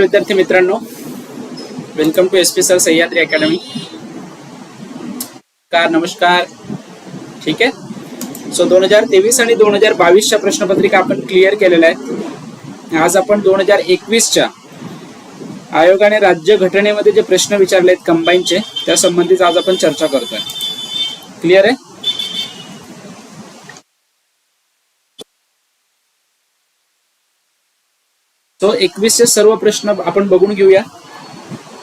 विद्यार्थी मित्रांनो welcome to S P sir Sahyadri academy car नमस्कार. ठीक आहे? सो दोन हजार तेवीस आणि दोन हजार बावीसच्या प्रश्नपत्रिका आपण क्लिअर केलेल्या आहेत. आज आपण दोन हजार एकवीसच्या आयोगाने राज्य घटनेमध्ये जे प्रश्न विचारले आहेत कंबाईनचे त्या संबंधित आज आपण चर्चा करतोय. क्लिअर आहे? सो एकवीसचे सर्व प्रश्न आपण बघून घेऊया.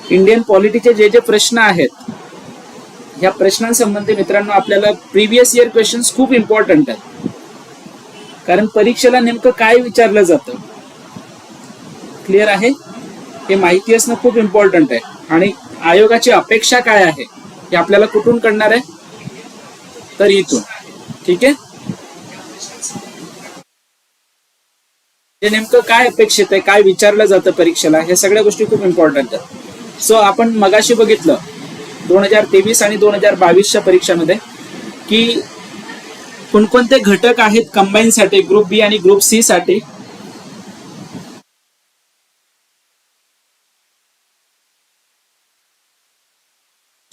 इंडियन पॉलिटीचे जे जे प्रश्न आहेत या प्रश्नांसंबंधी मित्रांनो आपल्याला प्रिव्हियस इयर क्वेश्चन्स खूप इम्पॉर्टंट आहेत. कारण परीक्षेला नेमकं काय विचारलं जातं? क्लिअर आहे? हे माहिती असणं खूप इम्पॉर्टंट आहे. आणि आयोगाची अपेक्षा काय आहे? हे आपल्याला कुठून कळणार आहे? तर इथून. ठीक आहे? ते नेमकं काय अपेक्षित आहे? काय विचारलं जातं परीक्षेला? ह्या सगळ्या गोष्टी खूप इम्पॉर्टंट आहेत. सो आपण मगाशी बघितलं दोन हजार तेवीस आणि दोन हजार बावीसच्या परीक्षामध्ये की कोणकोणते घटक आहेत कंबाईन साठी ग्रुप बी आणि ग्रुप सी साठी?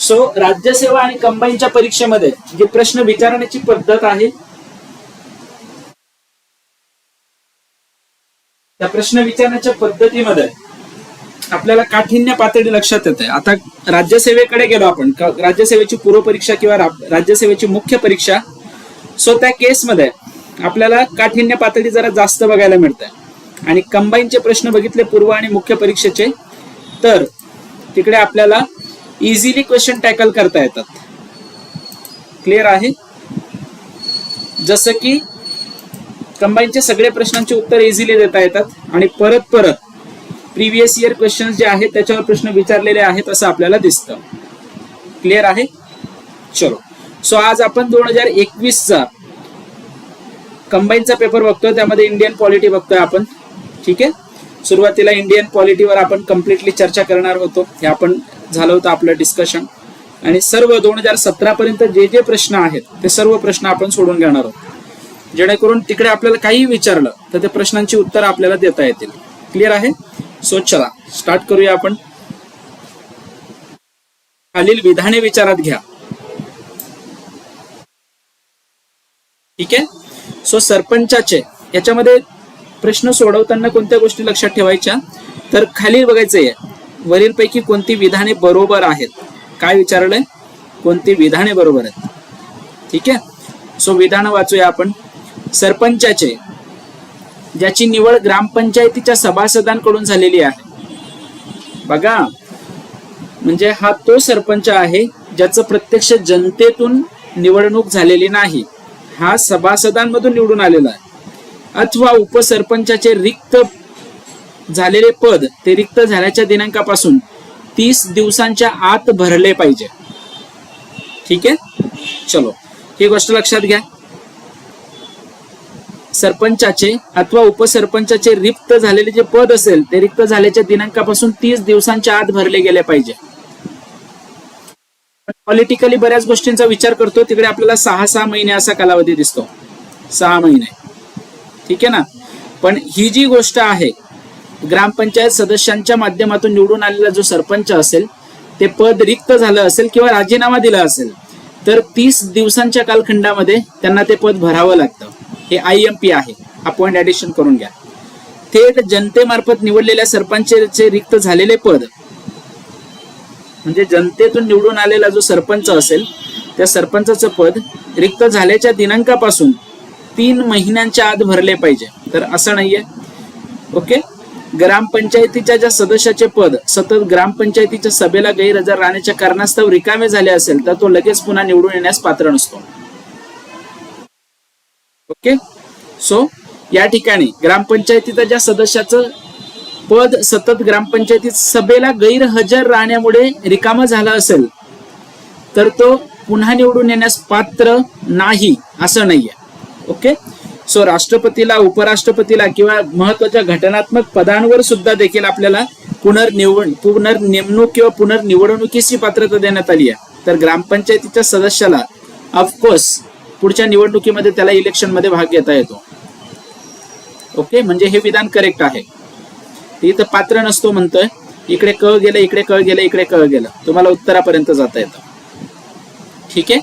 सो राज्यसेवा आणि कंबाईनच्या परीक्षेमध्ये जे प्रश्न विचारण्याची पद्धत आहे त्या प्रश्न विचारण्याच्या पद्धतीमध्ये आपल्याला काठिण्य पातळी लक्षात येते. आता राज्यसेवेकडे गेलो आपण. राज्यसेवेची पूर्वपरीक्षा किंवा राज्यसेवेची मुख्य परीक्षा सो त्या केसमध्ये आपल्याला काठिण्य पातळी जरा जास्त बघायला मिळते. आणि कंबाईनचे प्रश्न बघितले पूर्व आणि मुख्य परीक्षेचे तर तिकडे आपल्याला इझिली क्वेश्चन टॅकल करता येतात. क्लिअर आहे? जसं की कंबाईनचे सगळे प्रश्नांचे उत्तर इझिली देता येतात. आणि परत परत प्रिव्हियस इयर क्वेश्चन जे आहेत त्याच्यावर प्रश्न विचारलेले आहेत असं आपल्याला दिसतं. क्लिअर आहे? चलो. सो आज आपण दोन हजार एकवीसचा कंबाईनचा पेपर बघतोय. त्यामध्ये इंडियन पॉलिटी बघतोय आपण. ठीक आहे? सुरुवातीला इंडियन पॉलिटीवर आपण कम्प्लिटली चर्चा करणार होतो. हे आपण झालं होतं आपलं डिस्कशन आणि सर्व दोन हजार सतरा पर्यंत जे जे प्रश्न आहेत ते सर्व प्रश्न आपण सोडून घेणार आहोत. जेणेकरून तिकडे आपल्याला काही विचारलं तर ते प्रश्नांची उत्तर आपल्याला देता येतील. क्लिअर आहे? सो चला स्टार्ट करूया आपण. खालील विधाने विचारात घ्या. ठीक आहे? सो सरपंचाचे याच्यामध्ये प्रश्न सोडवताना कोणत्या गोष्टी लक्षात ठेवायच्या? तर खाली बघायचं आहे वरीलपैकी कोणती विधाने बरोबर आहेत? काय विचारलंय? कोणती विधाने बरोबर आहेत? ठीक आहे? सो विधान वाचूया आपण. सरपंचाचे ज्याची निवड ग्रामपंचायतीच्या सभासदांकडून झालेली आहे. बघा म्हणजे हा तो सरपंच आहे ज्याचं प्रत्यक्ष जनतेतून निवडणूक झालेली नाही. हा सभासदांमधून निवडून आलेला आहे. अथवा उपसरपंचाचे रिक्त झालेले पद ते रिक्त झाल्याच्या दिनांकापासून तीस दिवसांच्या आत भरले पाहिजे. ठीक आहे? चलो ही गोष्ट लक्षात घ्या. सरपंचाचे अथवा उपसरपंचाचे रिक्त झालेले जे पद असेल ते रिक्त झाल्याच्या दिनांकापासून तीस दिवसांच्या आत भरले गेले पाहिजे. पॉलिटिकली बऱ्याच गोष्टींचा विचार करतो तिकडे आपल्याला सहा सहा महिने असा कालावधी दिसतो. सहा महिने. ठीक आहे ना? पण ही जी गोष्ट आहे ग्रामपंचायत सदस्यांच्या माध्यमातून निवडून आलेला जो सरपंच असेल ते पद रिक्त झालं असेल किंवा राजीनामा दिला असेल तर तीस दिवसांच्या कालखंडामध्ये त्यांना ते पद भरावं लागतं. हे आय एम पी आहे. अपॉइंट ऍडिशन करून घ्या. थेट जनतेमार्फत निवडलेल्या सरपंचाचे रिक्त झालेले पद म्हणजे जनतेतून निवडून आलेला जो सरपंच असेल त्या सरपंचाचं पद रिक्त झाल्याच्या दिनांकापासून तीन महिन्यांच्या आत भरले पाहिजे. तर असं नाहीये. ओके? ग्रामपंचायतीच्या ज्या सदस्याचे पद सतत ग्रामपंचायतीच्या सभेला गैरहजर राहण्याच्या कारणास्तव रिकामे झाले असेल तर तो लगेच पुन्हा निवडून येण्यास पात्र नसतो. ओके सो या ठिकाणी ग्रामपंचायतीच्या ज्या सदस्याचं पद सतत ग्रामपंचायतीत सभेला गैरहजर राहण्यामुळे रिकामं झाला असेल तर तो पुन्हा निवडून येण्यास पात्र नाही असं नाहीये. ओके सो राष्ट्रपतीला उपराष्ट्रपतीला किंवा महत्त्वाच्या घटनात्मक पदांवर सुद्धा देखील आपल्याला पुनर्निवड पुनर्नेमणूक किंवा पुनर्निवडणुकीची पात्रता देण्यात आली आहे. तर ग्रामपंचायतीच्या सदस्याला ऑफकोर्स पुढच्या निवडणुकीमध्ये त्याला इलेक्शनमध्ये भाग घेता येतो. ओके? म्हणजे हे विधान करेक्ट आहे. इथं पात्र नसतो म्हणतोय. इकडे कळ गेलं इकडे कळ गेलं इकडे कळ गेलं. तुम्हाला उत्तरापर्यंत जाता येतं. ठीक आहे?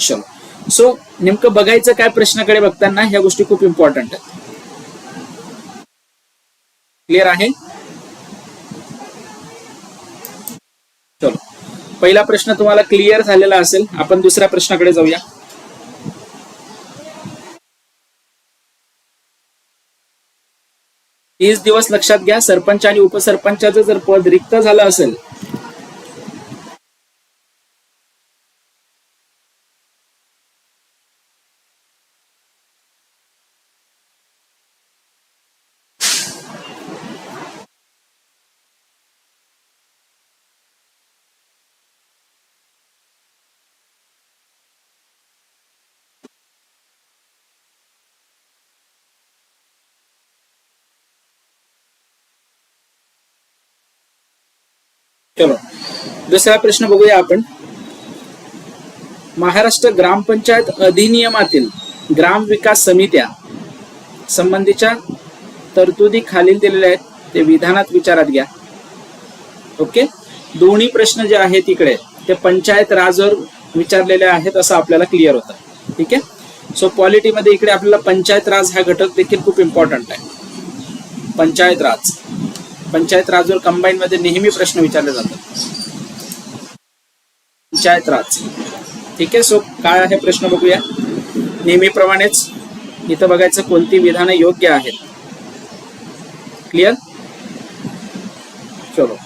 चलो. सो नेमकं बघायचं काय प्रश्नाकडे बघताना ह्या गोष्टी खूप इम्पॉर्टंट आहेत. क्लिअर आहे? चलो. पहिला प्रश्न तुम्हाला क्लिअर झालेला असेल. आपण दुसऱ्या प्रश्नाकडे जाऊया. तीस दिवस लक्षात घ्या. सरपंच आणि उपसरपंचाचं जर पद रिक्त झालं असेल चलो दुसरा प्रश्न बघूया आपण. महाराष्ट्र ग्रामपंचायत अधिनियमातील ग्राम विकास समित्या संबंधीच्या तरतुदी खालील दिलेल्या आहेत. ते विधानात विचारात घ्या. ओके? दोन्ही प्रश्न जे आहेत इकडे ते पंचायत राजवर विचारलेले आहेत असं आपल्याला क्लिअर होतं. ठीक आहे? सो पॉलिटीमध्ये इकडे आपल्याला पंचायत राज हा घटक देखील खूप इम्पॉर्टंट आहे. पंचायत राज. पंचायत राजवर कंबाईन मध्ये नेहमी प्रश्न विचारले जातात. पंचायत राज ठीक आहे? सो काय आहे प्रश्न बघूया. नेहमीप्रमाणेच इथं बघायचं कोणती विधानं योग्य आहेत. क्लिअर चलो.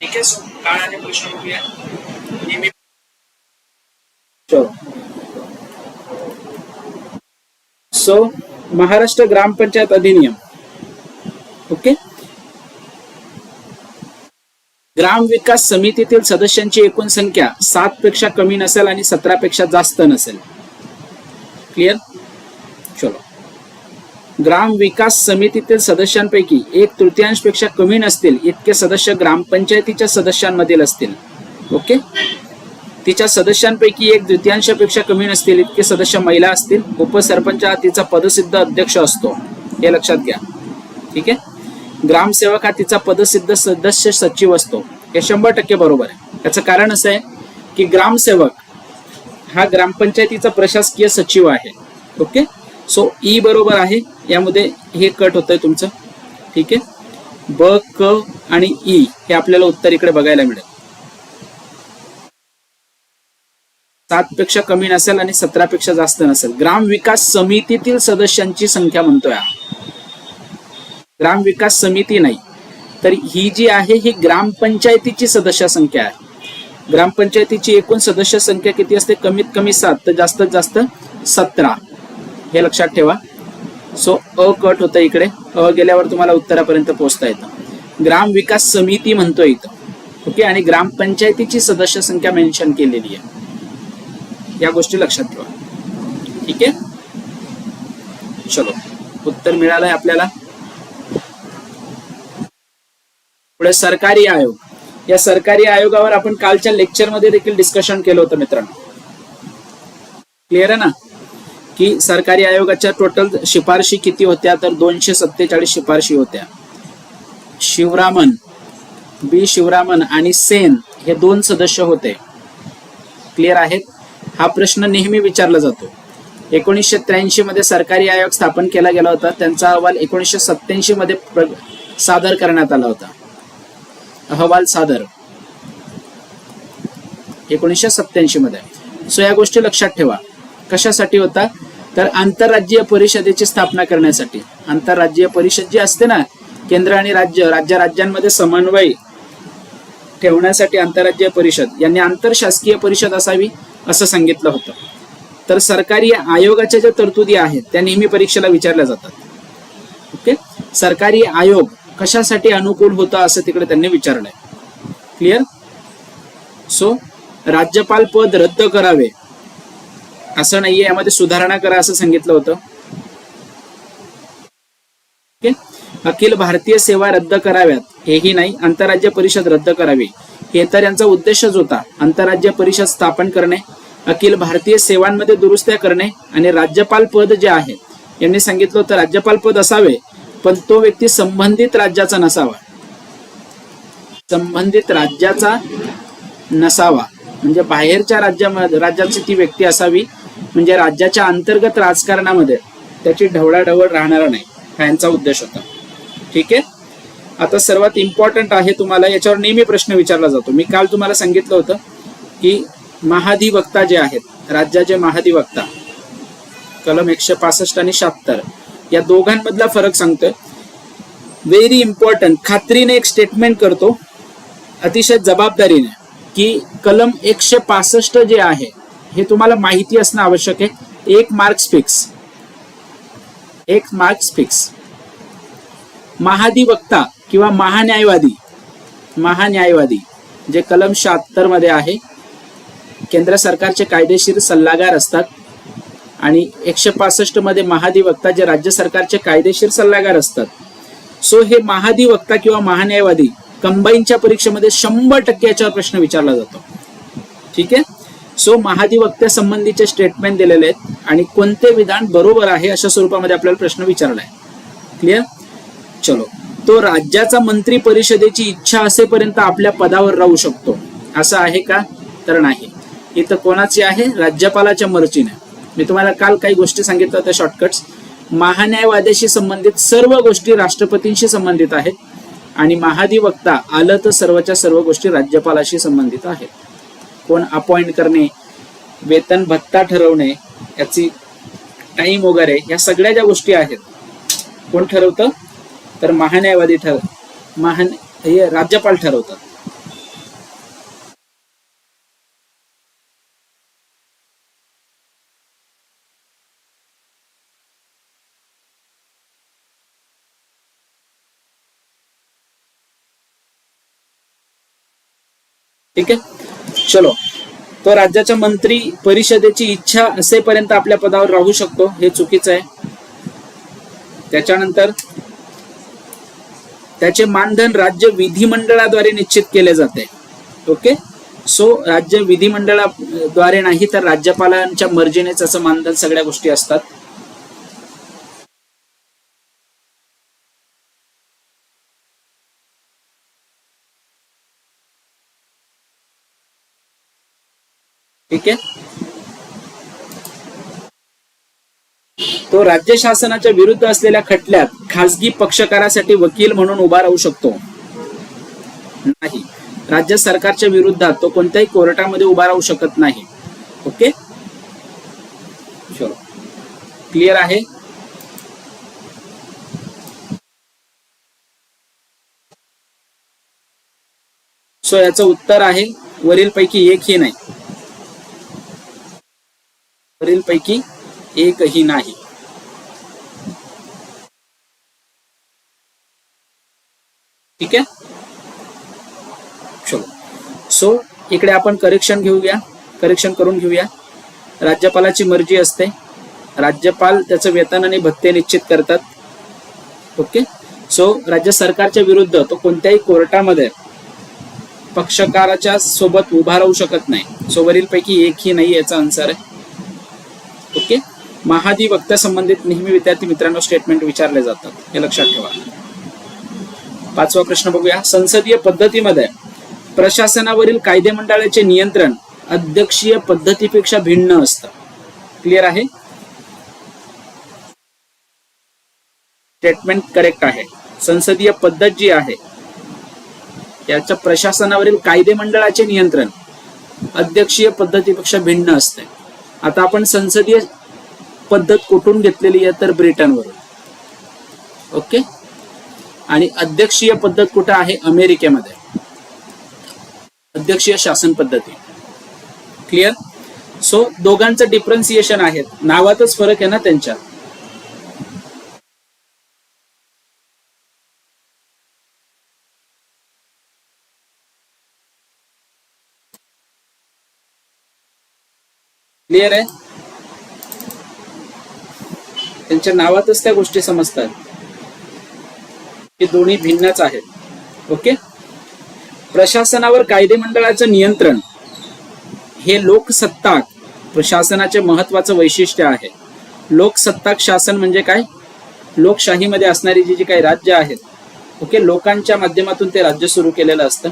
ठीक आहे? सो काय आहे प्रश्न बघूया. नेहमी चलो. सो महाराष्ट्र ग्रामपंचायत अधिनियम. ओके? ग्राम विकास समितीतील सदस्यांची एकूण संख्या सात पेक्षा कमी नसेल आणि सतरा पेक्षा जास्त नसेल. क्लिअर चलो. ग्राम विकास समितीतील सदस्यांपैकी एक तृतीयांशपेक्षा कमी नसतील इतके सदस्य ग्रामपंचायतीच्या सदस्यांमधील असतील. ओके? तिच्या सदस्यांपैकी एक द्वितीयांशापेक्षा कमी नसतील इतके सदस्य महिला असतील. उपसरपंच हा तिचा पदसिद्ध अध्यक्ष असतो. हे लक्षात घ्या. ठीक आहे? ग्रामसेवक हा तिचा पदसिद्ध सदस्य सचिव असतो. हे शंभर टक्के बरोबर आहे. याचं कारण असं आहे की ग्रामसेवक हा ग्रामपंचायतीचा प्रशासकीय सचिव आहे. ओके? सो ई e बरोबर आहे. यामध्ये हे कट होतंय तुमचं. ठीक आहे? ब क आणि ई हे आपल्याला उत्तर इकडे बघायला मिळेल. सात पेक्षा कमी नसेल आणि सतरा पेक्षा जास्त नसेल. ग्राम विकास समितीतील सदस्यांची संख्या म्हणतोय ग्राम विकास समिती नाही. तर ही जी आहे ही ग्रामपंचायतीची सदस्य संख्या आहे. ग्रामपंचायतीची एकूण सदस्य संख्या किती असते? कमीत कमी सात तर जास्तीत जास्त सतरा. हे लक्षात ठेवा. सो अ कट होतं इकडे. अ गेल्यावर तुम्हाला उत्तरापर्यंत पोहोचता येतं. ग्राम विकास समिती म्हणतोय इथं. ओके? आणि ग्रामपंचायतीची सदस्य संख्या मेन्शन केलेली आहे. या गोष्टी लक्षात ठेवा. ठीक आहे? चलो. उत्तर मिळालंय आपल्याला? पुढे सरकारी आयोग. या सरकारी आयोगावर आपण कालच्या लेक्चरमध्ये देखील डिस्कशन केलं होतं मित्रांनो. क्लिअर आहे ना? की सरकारी आयोगाच्या टोटल शिफारशी किती होत्या? तर दोनशे सत्तेचाळीस शिफारशी होत्या. शिवरामन बी. शिवरामन आणि सेन हे दोन सदस्य होते. क्लिअर आहेत? हा प्रश्न नेहमी विचारला जातो. एकोणीसशे त्र्याऐंशी मध्ये सरकारी आयोग स्थापन केला गेला होता. त्यांचा अहवाल एकोणीसशे सत्याऐंशी मध्ये सादर करण्यात आला होता. अहवाल सादर. एकोणीसशे सत्याऐंशी मध्ये. सो या गोष्टी लक्षात ठेवा. कशासाठी होता? तर आंतरराज्यीय परिषदेची स्थापना करण्यासाठी. आंतरराज्यीय परिषद जी असते ना केंद्र आणि राज्य राज्य राज्यांमध्ये समन्वय ठेवण्यासाठी आंतरराज्यीय परिषद यांनी आंतरशासकीय परिषद असावी असं सांगितलं होतं. तर सरकारी आयोगाच्या ज्या तरतुदी आहेत त्या नेहमी परीक्षेला विचारल्या जातात. ओके? सरकारी आयोग कशासाठी अनुकूल होता असं तिकडे त्यांनी विचारलंय. क्लिअर सो राज्यपाल पद रद्द करावे. असं नाहीये यामध्ये सुधारणा करा असं सांगितलं होतं. ओके? अखिल भारतीय सेवा रद्द कराव्यात. हेही नाही आंतरराज्य परिषद रद्द करावी. हे तर यांचा उद्देशच होता आंतरराज्य परिषद स्थापन करणे. अखिल भारतीय सेवांमध्ये दुरुस्त्या करणे आणि राज्यपाल पद जे आहे यांनी सांगितलं होतं राज्यपाल पद असावे पण तो व्यक्ती संबंधित राज्याचा नसावा. संबंधित राज्याचा नसावा. म्हणजे बाहेरच्या राज्यामध्ये राज्याची ती व्यक्ती असावी म्हणजे राज्याच्या अंतर्गत राजकारणामध्ये त्याची ढवळाढवळ राहणार नाही हा यांचा उद्देश होता. ठीक आहे? आता सर्वात इम्पॉर्टंट आहे तुम्हाला याच्यावर नेहमी प्रश्न विचारला जातो. मी काल तुम्हाला सांगितलं होतं की महाधिवक्ता जे आहेत राज्याचे महाधिवक्ता कलम एकशे पासष्ट आणि शहात्तर या दोघांमधला फरक सांगतोय. व्हेरी इम्पॉर्टंट खात्रीने एक स्टेटमेंट करतो अतिशय जबाबदारीने की कलम एकशे पासष्ट जे आहे हे तुम्हाला माहिती असणं आवश्यक आहे. एक मार्क्स फिक्स एक मार्क्स फिक्स महाधिवक्ता किंवा महान्यायवादी महान्यायवादी जे कलम शहात्तरमध्ये आहे केंद्र सरकारचे कायदेशीर सल्लागार असतात. आणि एकशे पासष्टमध्ये महाधिवक्ता जे राज्य सरकारचे कायदेशीर सल्लागार असतात. सो हे महाधिवक्ता किंवा महान्यायवादी कंबाईनच्या परीक्षेमध्ये शंभर टक्के याच्यावर प्रश्न विचारला जातो. ठीक आहे? सो महाधिवक्त्या संबंधीचे स्टेटमेंट दिलेले आहेत आणि कोणते विधान बरोबर आहे अशा स्वरूपामध्ये आपल्याला प्रश्न विचारलाय क्लिअर चलो. तो राज्याचा मंत्री परिषदेची इच्छा असेपर्यंत आपल्या पदावर राहू शकतो. असं आहे का? तर नाही. इथं कोणाची आहे? राज्यपालाच्या मर्जीने. मी तुम्हाला काल काही गोष्टी सांगितल्या होत्या शॉर्टकट्स महान्यायवाद्याशी संबंधित सर्व गोष्टी राष्ट्रपतींशी संबंधित आहेत. आणि महाधिवक्ता आलं तर सर्वच्या सर्व गोष्टी राज्यपालाशी संबंधित आहेत. कोण अपॉइंट करणे वेतन भत्ता ठरवणे याची टाइम वगैरे या सगळ्या ज्या गोष्टी आहेत कोण ठरवतं? तर महान्यायवादी ठर महान हे राज्यपाल ठरवतात. ठीक आहे? चलो. तो राज्याच्या मंत्री परिषदेची इच्छा असेपर्यंत आपल्या पदावर राहू शकतो हे चुकीचं आहे. त्याच्यानंतर त्याचे मानधन राज्य विधिमंडळाद्वारे निश्चित केले जाते. ओके? सो राज्य विधिमंडळाद्वारे नाही तर राज्यपालांच्या मर्जीनेच असं मानधन सगळ्या गोष्टी असतात. ठीक आहे? तो राज्य शासनाच्या विरुद्ध असलेल्या खटल्यात खासगी पक्षकारासाठी वकील म्हणून उभा राहू शकतो. नाही. राज्य सरकारच्या विरुद्धात तो कोणत्याही कोर्टामध्ये उभा राहू शकत नाही. ओके? चलो. क्लिअर आहे? सो याचं उत्तर आहे वरील पैकी एकही नाही. वरील पैकी एकही नाही. ठीक आहे? चलो. सो इकडे आपण करेक्शन घेऊया. करेक्शन करून घेऊया. राज्यपालाची मर्जी असते. राज्यपाल त्याचं वेतन आणि भत्ते निश्चित करतात. ओके सो राज्य सरकारच्या विरुद्ध तो कोणत्याही कोर्टामध्ये पक्षकाराच्या सोबत उभा राहू शकत नाही. सो वरील पैकी एकही नाही याचा आन्सर आहे. ओके? महाधिवक्ता संबंधित नेहमी विद्यार्थी मित्रांनो स्टेटमेंट विचारले जातात. हे लक्षात ठेवा. पाचवा प्रश्न बघूया. संसदीय पद्धतीमध्ये प्रशासनावरील कायदे मंडळाचे नियंत्रण अध्यक्षीय पद्धतीपेक्षा भिन्न असतं. क्लिअर आहे? स्टेटमेंट करेक्ट आहे. संसदीय पद्धत जी आहे याच्या प्रशासनावरील कायदे मंडळाचे नियंत्रण अध्यक्षीय पद्धतीपेक्षा भिन्न असते. आता आपण संसदीय पद्धत कुठून घेतलेली आहे तर ब्रिटनवरून. ओके? आणि अध्यक्षीय पद्धत कुठं आहे? अमेरिकेमध्ये. अध्यक्षीय शासन पद्धती. क्लिअर सो दोघांचं डिफरन्सिएशन आहे नावातच फरक आहे ना त्यांच्यात? क्लिअर आहे? त्यांच्या नावातच त्या गोष्टी समजतात. की दोन्ही भिन्नच आहेत. ओके प्रशासनावर कायदे मंडळाचं नियंत्रण हे लोकसत्ताक प्रशासनाचे महत्वाचं वैशिष्ट्य आहे. लोकसत्ताक शासन म्हणजे काय? लोकशाहीमध्ये असणारी जी जी काही राज्य आहेत ओके लोकांच्या माध्यमातून ते राज्य सुरू केलेलं असतं.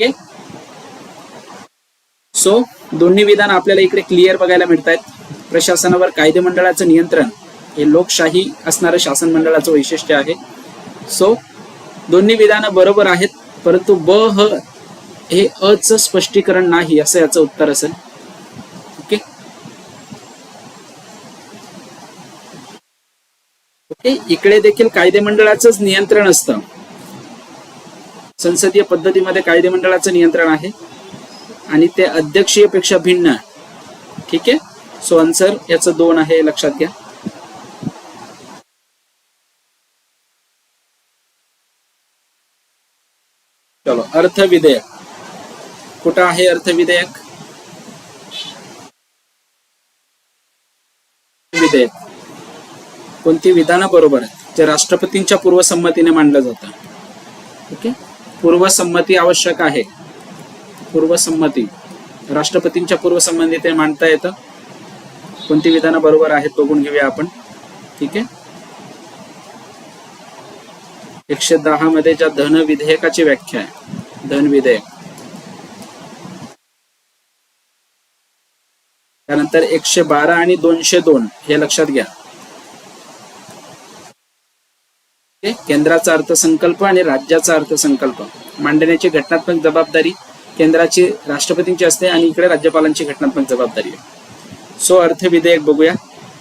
ओके सो दोन्ही विधान आपल्याला इकडे क्लिअर बघायला मिळत आहेत प्रशासनावर कायदेमंडळाचं नियंत्रण हे लोकशाही असणारं शासन मंडळाचं वैशिष्ट्य आहे. सो दोन्ही विधानं बरोबर आहेत परंतु ब ह हे अच स्पष्टीकरण नाही असं याचं उत्तर असेल. ओके ओके इकडे देखील कायदे मंडळाचंच नियंत्रण असतं. संसदीय पद्धतीमध्ये कायदेमंडळाचं नियंत्रण आहे. आणि ते अध्यक्षीयपेक्षा भिन्न आहे. ठीक आहे? सो आन्सर याचं दोन आहे लक्षात घ्या. चलो अर्थ विधेयक कुठं आहे अर्थ विधेयक. विधेयक कोणती? विधानं बरोबर आहे जे राष्ट्रपतींच्या पूर्वसंमतीने मांडलं जातं. ओके? पूर्वसंमती आवश्यक आहे. पूर्वसंमती. राष्ट्रपतींच्या पूर्वसंमतीने मांडता येतं. कोणती विधानं बरोबर आहेत बघून घेऊया आपण. ठीक आहे? एकशे दहा मध्ये ज्या धन विधेयकाची व्याख्या आहे धन विधेयक त्यानंतर एकशे बारा आणि दोनशे दोन हे लक्षात घ्या ओके? केंद्राचा अर्थसंकल्प आणि राज्याचा अर्थसंकल्प. मांडण्याची घटनात्मक जबाबदारी केंद्राची राष्ट्रपतींची असते आणि इकडे राज्यपालांची घटनात्मक जबाबदारी आहे. सो अर्थ विधेयक बघूया.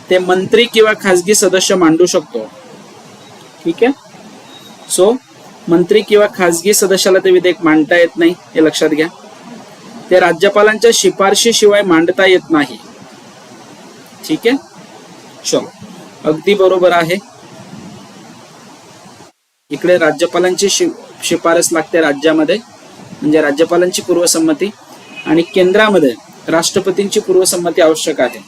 ते मंत्री किंवा खासगी सदस्य मांडू शकतो. ठीक आहे? सो मंत्री किंवा खासगी सदस्याला ते विधेयक मांडता येत नाही हे लक्षात घ्या. ते राज्यपालांच्या शिफारशीशिवाय मांडता येत नाही. ठीक आहे? चलो. अगदी बरोबर आहे. इकडे राज्यपालांची शि शिफारस लागते राज्यामध्ये म्हणजे राज्यपालांची पूर्वसंमती आणि केंद्रामध्ये राष्ट्रपतींची पूर्वसंमती आवश्यक आहे.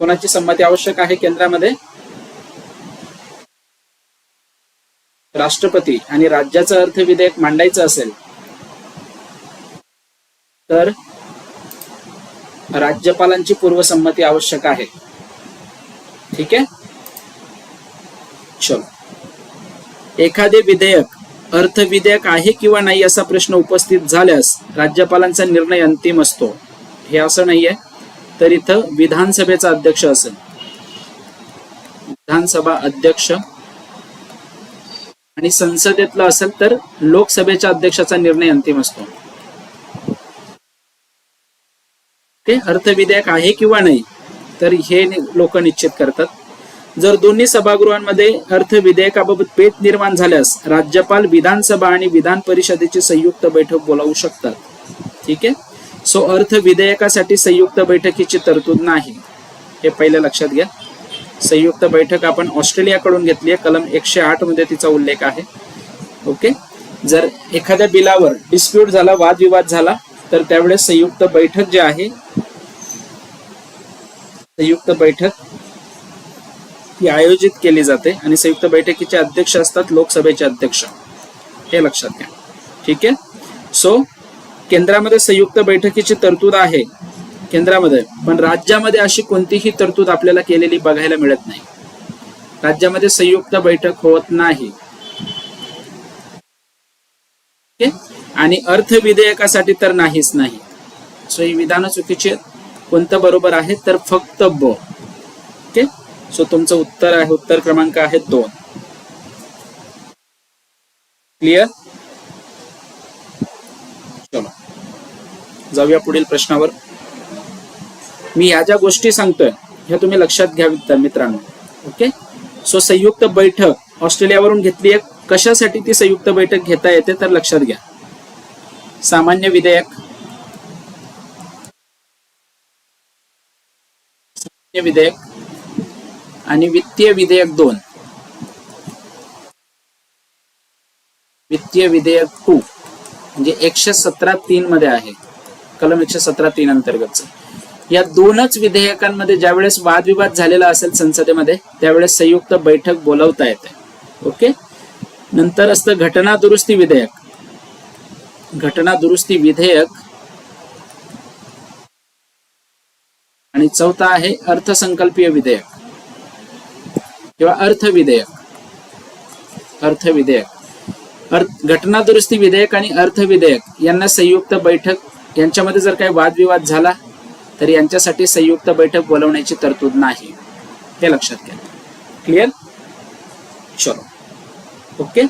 कोणाची संमती आवश्यक आहे केंद्रामध्ये? राष्ट्रपती आणि राज्याचं अर्थ विधेयक मांडायचं असेल तर राज्यपालांची पूर्वसंमती आवश्यक आहे. ठीक आहे? चलो. एखादे विधेयक अर्थ विधेयक आहे किंवा नाही असा प्रश्न उपस्थित झाल्यास राज्यपालांचा निर्णय अंतिम असतो. हे असं नाहीये. तर इथं विधानसभेचा अध्यक्ष असेल. विधानसभा अध्यक्ष आणि संसदेतला असेल तर लोकसभेच्या अध्यक्षाचा निर्णय अंतिम असतो. ते अर्थविधेयक आहे किंवा नाही तर हे लोक निश्चित करतात. जर दोन्ही सभागृहांमध्ये अर्थ विधेयकाबाबत निर्माण झाल्यास राज्यपाल विधानसभा आणि विधान परिषदेची संयुक्त बैठक बोलावू शकतात. ठीक आहे? सो अर्थ विधेयकासाठी संयुक्त बैठकीची तरतूद नाही. हे पहिले लक्षात घ्या. संयुक्त बैठक आपण ऑस्ट्रेलियाकडून घेतली आहे. कलम एकशे आठमध्ये तिचा उल्लेख आहे. ओके? जर एखाद्या बिलावर डिस्प्यूट झाला वादविवाद झाला तर त्यावेळेस संयुक्त बैठक जी आहे संयुक्त बैठक ही आयोजित केली जाते आणि संयुक्त बैठकीचे अध्यक्ष असतात लोकसभेचे अध्यक्ष. हे लक्षात घ्या. ठीक आहे? सो केंद्रामध्ये संयुक्त बैठकीची तरतूद आहे. केंद्रामध्ये. पण राज्यामध्ये अशी कोणतीही तरतूद आपल्याला केलेली बघायला मिळत नाही. राज्यामध्ये संयुक्त बैठक होत नाही. आणि अर्थ विधेयकासाठी तर नाहीच नाही. सो ही विधानं चुकीची आहेत कोणतं बरोबर आहे तर फक्त ब. ओके? सो तुमचं उत्तर आहे उत्तर क्रमांक आहे दोन. क्लिअर चलो. जाऊया पुढील प्रश्नावर. मी या ज्या गोष्टी सांगतोय ह्या तुम्ही लक्षात घ्यावीत तर मित्रांनो. ओके? सो संयुक्त बैठक. ऑस्ट्रेलियावरून घेतली आहे कशासाठी ती संयुक्त बैठक घेता येते तर लक्षात घ्या. सामान्य विधेयक. विधेयक आणि वित्तीय विधेयक दोन. वित्तीय विधेयक टू म्हणजे एकशे सतरा तीन मध्ये आहे. कलम एकशे सतरा तीन अंतर्गत. या दोनच विधेयकांमध्ये ज्यावेळेस वादविवाद झालेला असेल संसदेमध्ये त्यावेळेस संयुक्त बैठक बोलावता येते. ओके? नंतर असतं घटना दुरुस्ती विधेयक. घटना दुरुस्ती विधेयक आणि चौथा आहे अर्थसंकल्पीय विधेयक. किंवा अर्थ विधेयक अर्थ विधेयक अर्थ घटना दुरुस्ती विधेयक आणि अर्थ विधेयक यांना संयुक्त बैठक यांच्यामध्ये जर काही वादविवाद झाला तर यांच्यासाठी संयुक्त बैठक बोलवण्याची तरतूद नाही. हे लक्षात घ्या. क्लिअर चलो. ओके?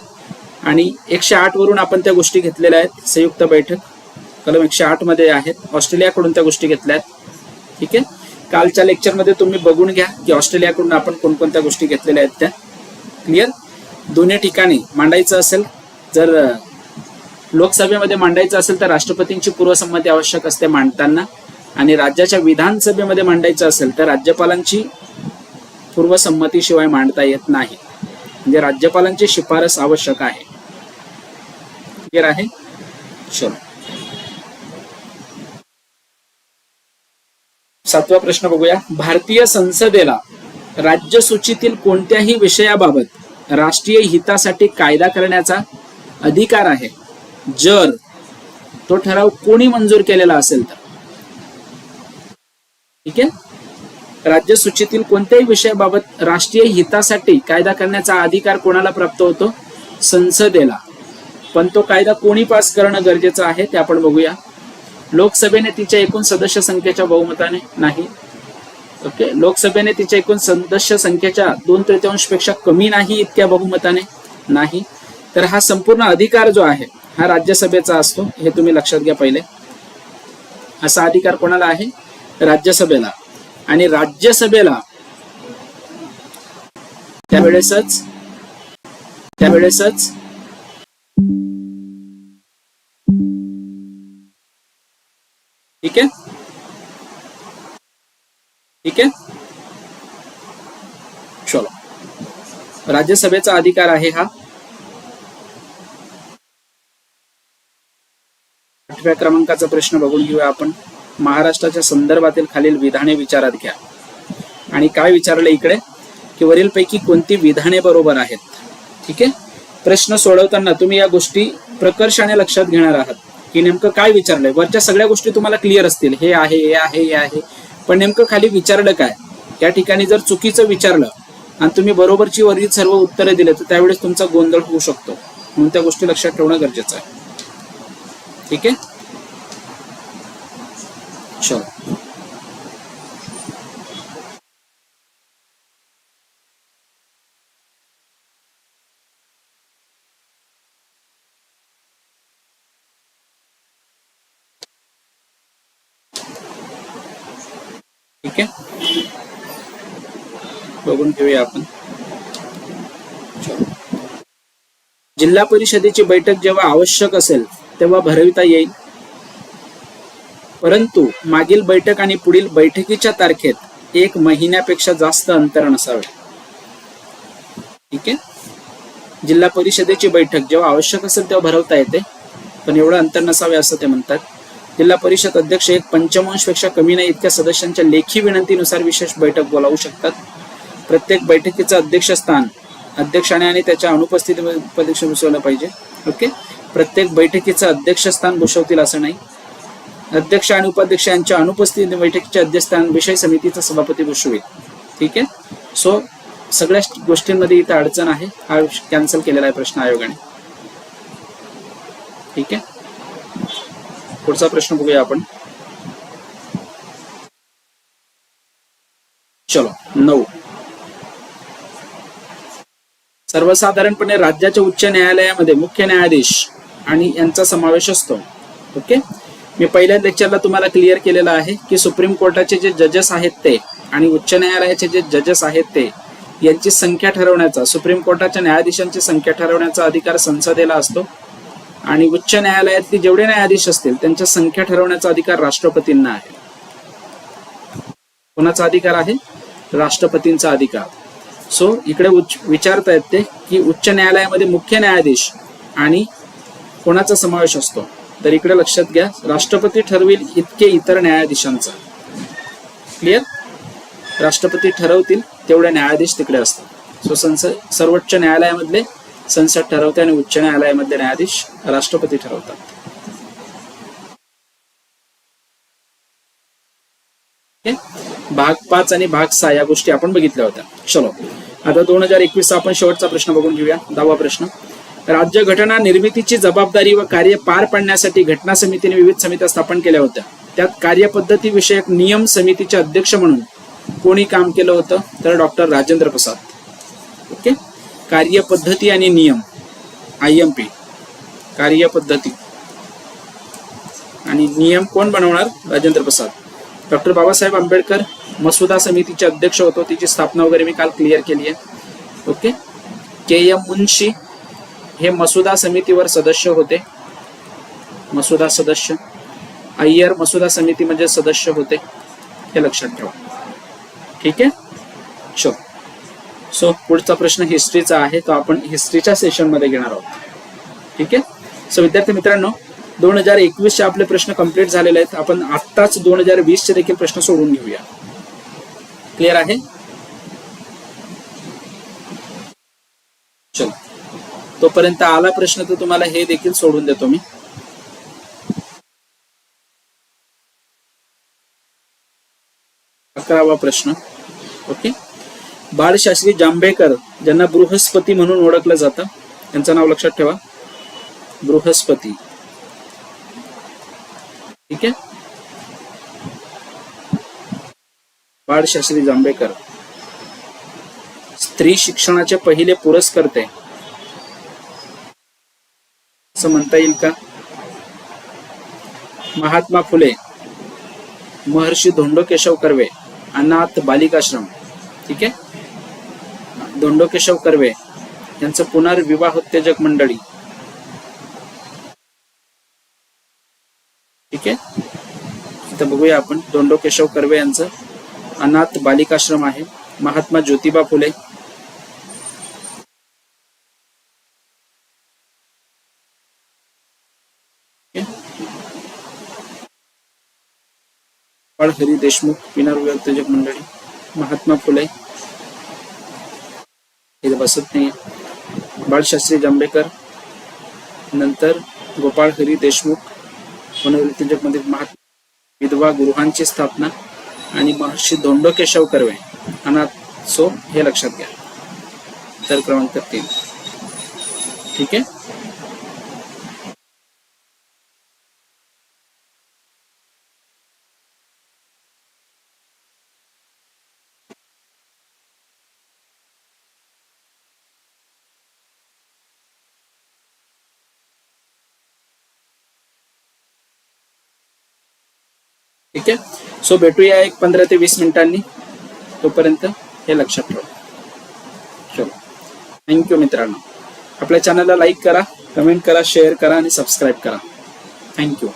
आणि एकशे आठ वरून आपण त्या गोष्टी घेतलेल्या आहेत संयुक्त बैठक. कलम एकशे आठमध्ये आहेत. ऑस्ट्रेलियाकडून त्या गोष्टी घेतल्या आहेत. ठीक आहे? कालच्या लेक्चरमध्ये तुम्ही बघून घ्या की ऑस्ट्रेलियाकडून आपण कोणकोणत्या गोष्टी घेतलेल्या आहेत त्या. क्लिअर दोन्ही ठिकाणी मांडायचं असेल जर लोकसभेमध्ये मांडायचं असेल तर राष्ट्रपतींची पूर्वसंमती आवश्यक असते मांडताना. आणि राज्याच्या विधानसभेमध्ये मांडायचं असेल तर राज्यपालांची पूर्वसंमतीशिवाय मांडता येत नाही. म्हणजे राज्यपालांची शिफारस आवश्यक आहे. क्लिअर आहे? चलो सातवा प्रश्न बघूया. भारतीय संसदेला राज्य सूचीतील कोणत्याही विषयाबाबत राष्ट्रीय हितासाठी कायदा करण्याचा अधिकार आहे. जर तो ठराव कोणी मंजूर केलेला असेल तर. ठीक आहे? राज्य सूचीतील कोणत्याही विषयाबाबत राष्ट्रीय हितासाठी कायदा करण्याचा अधिकार कोणाला प्राप्त होतो? संसदेला. पण तो कायदा कोणी पास करणं गरजेचं आहे ते आपण बघूया. लोकसभेने तिच्या एकूण सदस्य संख्येच्या बहुमताने नाही. ओके? लोकसभेने तिच्या एकूण सदस्य संख्येच्या दोन तृतीयांशपेक्षा कमी नाही इतक्या बहुमताने नाही. तर हा संपूर्ण अधिकार जो आहे हा राज्यसभेचा असतो हे तुम्ही लक्षात घ्या पहिले. असा अधिकार कोणाला आहे? राज्यसभेला. आणि राज्यसभेला त्यावेळेसच त्यावेळेसच ठीक आहे? ठीक आहे? चलो. राज्यसभेचा अधिकार आहे हा. आठव्या क्रमांकाचा प्रश्न बघून घेऊया आपण. महाराष्ट्राच्या संदर्भातील खालील विधाने विचारात घ्या. आणि काय विचारलं इकडे? की वरीलपैकी कोणती विधाने बरोबर आहेत? ठीक आहे? प्रश्न सोडवताना तुम्ही या गोष्टी प्रकर्षाने लक्षात घेणार आहात. की नेमकं काय विचारलंय? वरच्या सगळ्या गोष्टी तुम्हाला क्लिअर असतील. हे आहे हे आहे हे आहे. पण नेमकं खाली विचारलं काय? या ठिकाणी जर चुकीचं विचारलं आणि तुम्ही बरोबरची वरील सर्व उत्तरे दिले तर त्यावेळेस तुमचा गोंधळ होऊ शकतो. म्हणून त्या गोष्टी लक्षात ठेवणं गरजेचं आहे. ठीक आहे? चलो ठीक आहे बघून घेऊया आपण. जिल्हा परिषदेची बैठक जेव्हा आवश्यक असेल तेव्हा भरविता येईल. परंतु मागील बैठक आणि पुढील बैठकीच्या तारखेत एक महिन्यापेक्षा जास्त अंतर नसावे. ठीक आहे? जिल्हा परिषदेची बैठक जेव्हा आवश्यक असेल तेव्हा भरवता येते. पण एवढं अंतर नसावे असं ते म्हणतात. जिल्हा परिषद अध्यक्ष एक पंचमांशपेक्षा कमी नाही इतक्या सदस्यांच्या लेखी विनंतीनुसार विशेष बैठक बोलावू शकतात. प्रत्येक बैठकीचं अध्यक्षस्थान अध्यक्षाने आणि त्याच्या अनुपस्थितीमध्ये उपाध्यक्ष बसवलं पाहिजे. ओके? प्रत्येक बैठकीचं अध्यक्षस्थान भूषवतील असं नाही. अध्यक्ष आणि उपाध्यक्ष यांच्या अनुपस्थित बैठकीचे अध्यक्षस्थान विषय समितीचा सभापती भूषवेल. ठीक आहे? सो सगळ्या गोष्टींमध्ये इथं अडचण आहे. हा कॅन्सल केलेला आहे प्रश्न आयोगाने. ठीक आहे? पुढचा प्रश्न बघूया आपण. चलो नऊ. सर्वसाधारणपणे राज्याच्या उच्च न्यायालयामध्ये मुख्य न्यायाधीश आणि यांचा समावेश असतो. ओके? मी पहिल्या लेक्चरला तुम्हाला क्लिअर केलेलं आहे की सुप्रीम कोर्टाचे जे जजेस आहेत ते आणि उच्च न्यायालयाचे जे जजेस आहेत ते यांची संख्या ठरवण्याचा सुप्रीम कोर्टाच्या न्यायाधीशांची संख्या ठरवण्याचा अधिकार संसदेला असतो. आणि उच्च न्यायालयातले जेवढे न्यायाधीश असतील त्यांच्या संख्या ठरवण्याचा अधिकार राष्ट्रपतींना आहे. कोणाचा अधिकार आहे? राष्ट्रपतींचा अधिकार. सो इकडे उच्च विचारता येते की उच्च न्यायालयामध्ये मुख्य न्यायाधीश आणि कोणाचा समावेश असतो? तर इकडे लक्षात घ्या राष्ट्रपती ठरविल इतके इतर न्यायाधीशांचा. क्लिअर राष्ट्रपती ठरवतील तेवढे न्यायाधीश तिकडे असतात. सो संसद सर्वोच्च न्यायालयामधले संसद ठरवते आणि उच्च न्यायालयामधले न्यायाधीश राष्ट्रपती ठरवतात ओके? भाग पाच आणि भाग सहा या गोष्टी आपण बघितल्या होत्या. चलो. आता दोन हजार एकवीस आपण शेवटचा प्रश्न बघून घेऊया. दहावा प्रश्न. राज्य घटना निर्मितीची जबाबदारी व कार्य पार पाडण्यासाठी घटना समितीने विविध समित्या स्थापन केल्या होत्या. त्यात कार्यपद्धती विषयक नियम समितीचे अध्यक्ष म्हणून कोणी काम केलं होतं? तर डॉक्टर राजेंद्र प्रसाद. ओके? कार्यपद्धती आणि नियम. I M P. कार्यपद्धती. आणि नियम कोण बनवणार? राजेंद्र प्रसाद. डॉक्टर बाबासाहेब आंबेडकर मसुदा समितीचे अध्यक्ष होतो. तिची स्थापना वगैरे मी काल क्लिअर केली आहे. ओके के एम मुन्शी हे मसुदा समितीवर सदस्य होते. मसुदा सदस्य. अय्यर मसुदा समिती म्हणजे सदस्य होते. हे लक्षात ठेवा. ठीक आहे? शो सो पुढचा प्रश्न हिस्ट्रीचा आहे. तो आपण हिस्ट्रीच्या सेशनमध्ये घेणार आहोत. ठीक आहे? सो विद्यार्थी मित्रांनो दोन हजार एकवीसचे आपले प्रश्न कंप्लीट झालेले आहेत. आपण आत्ताच दोन हजार वीसचे देखील प्रश्न सोडून घेऊया. क्लिअर आहे? चल. तोपर्यंत आला प्रश्न तर तुम्हाला हे देखील सोडून देतो मी. अकरावा प्रश्न. ओके बाळशास्त्री जांभेकर ज्यांना बृहस्पती म्हणून ओळखलं जातं त्यांचं नाव लक्षात ठेवा. बृहस्पती. ठीक आहे? बाळशास्त्री जांभेकर. स्त्री शिक्षणाचे पहिले पुरस्कर्ते. असं म्हणता येईल का? महात्मा फुले महर्षी धोंडो केशव कर्वे अनाथ बालिकाश्रम. ठीक आहे? धोंडो केशव कर्वे यांचं पुनर्विवाह उत्तेजक मंडळी ठीक आहे इथं बघूया आपण. दोंडो केशव कर्वे यांचं अनाथ बालिकाश्रम आहे. महात्मा ज्योतिबा फुले. हरी देशमुख पुनर्विवाहोत्तेजक मंडळी महात्मा फुले. इथं बसत नाही बाळशास्त्री जांभेकर नंतर गोपाळ हरी देशमुख पुनर्विवाहोत्तेजकमध्ये महात्मा विधवा गृहांची स्थापना आणि महर्षी धोंडो केशव कर्वे अनाथ सो हे लक्षात घ्या. तर क्रमांक तीन. ठीक आहे? ठीक आहे? सो भेटूया एक पंधरा ते वीस मिनिटांनी. तोपर्यंत हे लक्षात ठेवा. चलो. थँक्यू मित्रांनो. आपल्या चॅनलला लाईक करा कमेंट करा शेअर करा आणि सबस्क्राईब करा. थँक्यू